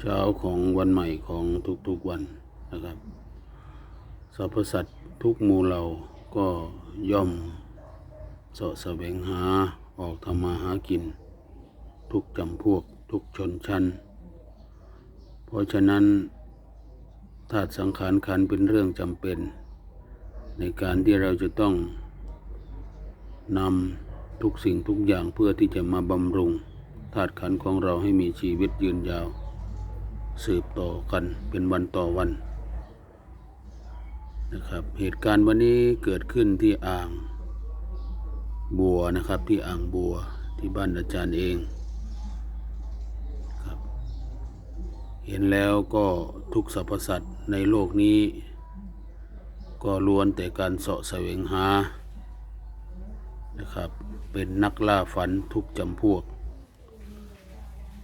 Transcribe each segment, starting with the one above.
เช้าของวันใหม่ของทุกๆวันนะครับสรรพสัตว์ทุกหมู่เหล่าก็ย่อมเสาะแสวงหาออกทำมาหากิน ทุกจำพวกทุกชนชั้น เพราะฉะนั้นธาตุสังขารขันเป็นเรื่องจำเป็น ในการที่เราจะต้องนำทุกสิ่งทุกอย่างเพื่อที่จะมาบำรุงธาตุขันของเราให้มีชีวิตยืนยาว สืบต่อกันเป็นวันต่อวันนะครับเหตุการณ์วันนี้เกิดขึ้นที่อ่างบัวนะครับที่อ่างบัวที่บ้านอาจารย์เองครับเห็นแล้วก็ทุกสรรพสัตว์ในโลกนี้ ก็ล้วนแต่การเสาะแสวงหานะครับเป็นนักล่าฝันทุกจำพวก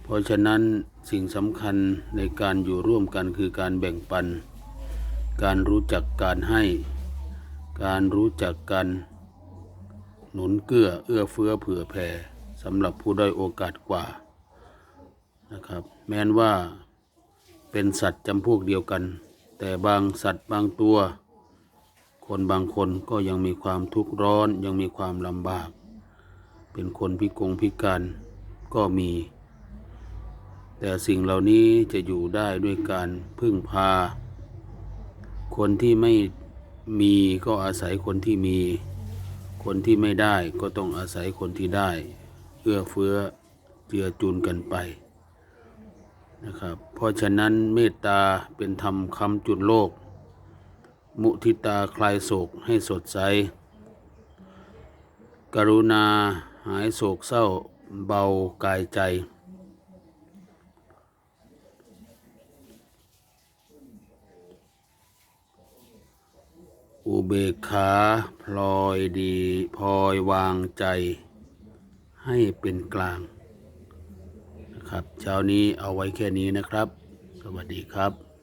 เพราะฉะนั้นสิ่งสำคัญในการอยู่ร่วมกันคือการแบ่งปัน การรู้จักการให้ การรู้จักกันหนุนเกื้อเอื้อเฟื้อเผื่อแผ่สำหรับผู้ได้อยโอกาสกว่านะครับ แม้นว่าเป็นสัตว์จำพวกเดียวกัน แต่บางสัตว์บางตัว คนบางคนก็ยังมีความทุกข์ร้อนยังมีความลำบาก เป็นคนพิกงพิการก็มี แต่สิ่งเหล่านี้จะอยู่ได้ด้วยการพึ่งพา คนที่ไม่มีก็อาศัยคนที่มี คนที่ไม่ได้ก็ต้องอาศัยคนที่ได้ เอื้อเฟื้อเจือจุนกันไปนะครับเพราะฉะนั้นเมตตาเป็นธรรมคำจุดโลก มุทิตาคลายโศกให้สดใส กรุณาหายโศกเศร้าเบากายใจ อุเบกขาพลอยดีพลอยวางใจ ให้เป็นกลางนะครับเช้านี้เอาไว้แค่นี้นะครับ สวัสดีครับ